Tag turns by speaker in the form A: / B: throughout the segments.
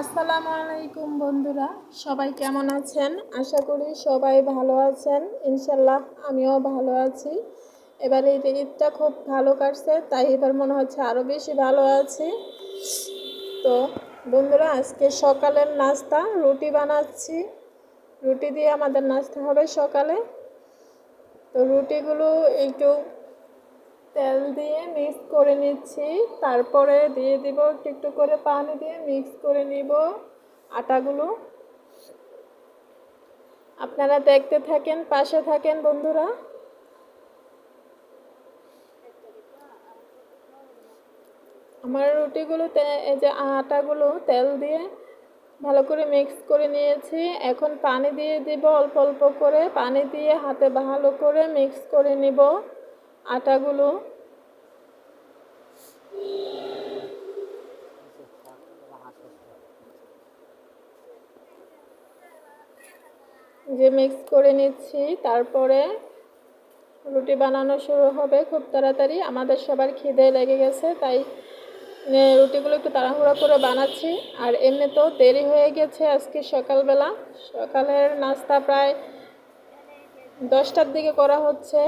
A: আসসালামু আলাইকুম বন্ধুরা, সবাই কেমন আছেন? আশা করি সবাই ভালো আছেন। ইনশাল্লাহ আমিও ভালো আছি। এবার এই ঈদটা খুব ভালো কাটছে, তাই এবার মনে হচ্ছে আরও বেশি ভালো আছি। তো বন্ধুরা, আজকে সকালের নাস্তা, রুটি বানাচ্ছি। রুটি দিয়ে আমাদের নাস্তা হবে সকালে। তো রুটিগুলো একটু তেল দিয়ে মিক্স করে নিচ্ছি। তারপরে দিয়ে দিব একটু একটু করে পানি দিয়ে মিক্স করে নিব আটাগুলো। আপনারা দেখতে থাকেন, পাশে থাকেন বন্ধুরা। আমার রুটিগুলোতে এই যে আটাগুলো তেল দিয়ে ভালো করে মিক্স করে নিয়েছি। এখন পানি দিয়ে দিব অল্প অল্প করে। পানি দিয়ে হাতে ভালো করে মিক্স করে নিব। আটাগুলো যে মিক্স করে নিচ্ছি, তারপরে রুটি বানানো শুরু হবে খুব তাড়াতাড়ি। আমাদের সবার খিদে লেগে গেছে, তাই রুটিগুলো একটু তাড়াহুড়া করে বানাচ্ছি। আর এমনিতেও দেরি হয়ে গেছে আজকে সকালবেলা। সকালের নাস্তা প্রায় দশটার দিকে করা হচ্ছে।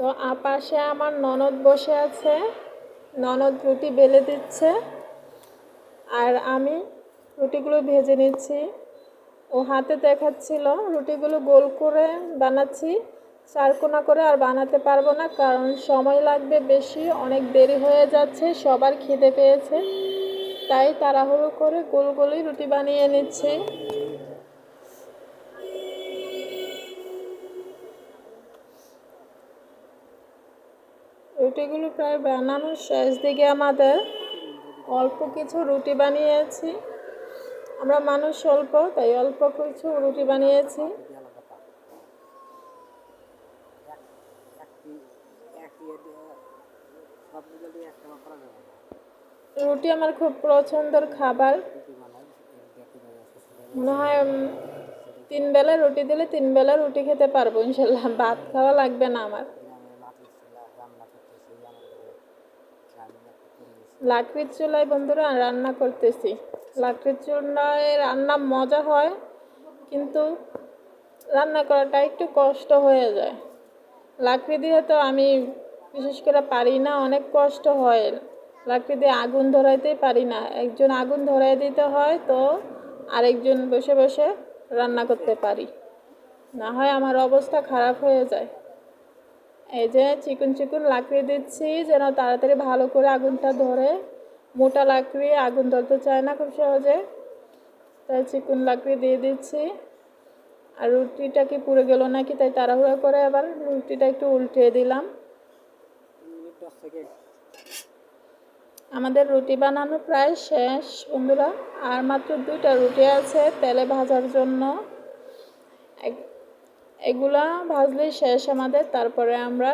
A: তো পাশে আমার ননদ বসে আছে। ননদ রুটি বেলে দিচ্ছে। আর আমি রুটিগুলো ভেজে নিচ্ছি। ও হাতে দেখাচ্ছিল, রুটিগুলো গোল করে বানাচ্ছি। চারকোনা করে আর বানাতে পারব না, কারণ সময় লাগবে বেশি, অনেক দেরি হয়ে যাচ্ছে, সবার খিদে পেয়েছে। তাই তাড়াহুড়ো করে গোল গোলই রুটি বানিয়ে নিচ্ছি। রুটিগুলো প্রায় বানানোর শেষ দিকে আমাদের অল্প কিছু রুটি বানিয়েছি। আমরা মানুষ অল্প, তাই অল্প কিছু রুটি বানিয়েছি। রুটি আমার খুব পছন্দের খাবার। মনে হয় তিন বেলা রুটি দিলে তিন বেলা রুটি খেতে পারব, ইনশাল্লাহ। ভাত খাওয়া লাগবে না আমার। লাকড়ির চুলায় বন্ধুরা রান্না করতেছি। লাকড়ির চুলায় রান্না মজা হয়, কিন্তু রান্না করাটা একটু কষ্ট হয়ে যায়। লাকড়ি দিয়ে তো আমি বিশেষ করে পারি না, অনেক কষ্ট হয়। লাকড়ি দিয়ে আগুন ধরাইতেই পারি না। একজন আগুন ধরাই দিতে হয় তো আরেকজন বসে বসে রান্না করতে পারি। না হয় আমার অবস্থা খারাপ হয়ে যায়। এই যে চিকন চিকন লাকড়ি দিচ্ছি, যেন তাড়াতাড়ি ভালো করে আগুনটা ধরে। মোটা লাকড়ি, আগুন ধরতে চায় না খুব সহজে। তাই চিকন লাকড়ি দিয়ে দিচ্ছি। আর রুটিটা কি পুড়ে গেল নাকি তাই তাড়াহুড়া করে আবার রুটিটা একটু উল্টে দিলাম। আমাদের রুটি বানানো প্রায় শেষ বন্ধুরা। আর মাত্র দুইটা রুটি আছে তেলে ভাজার জন্য। এগুলা ভাজলে শেষ আমাদের তারপরে আমরা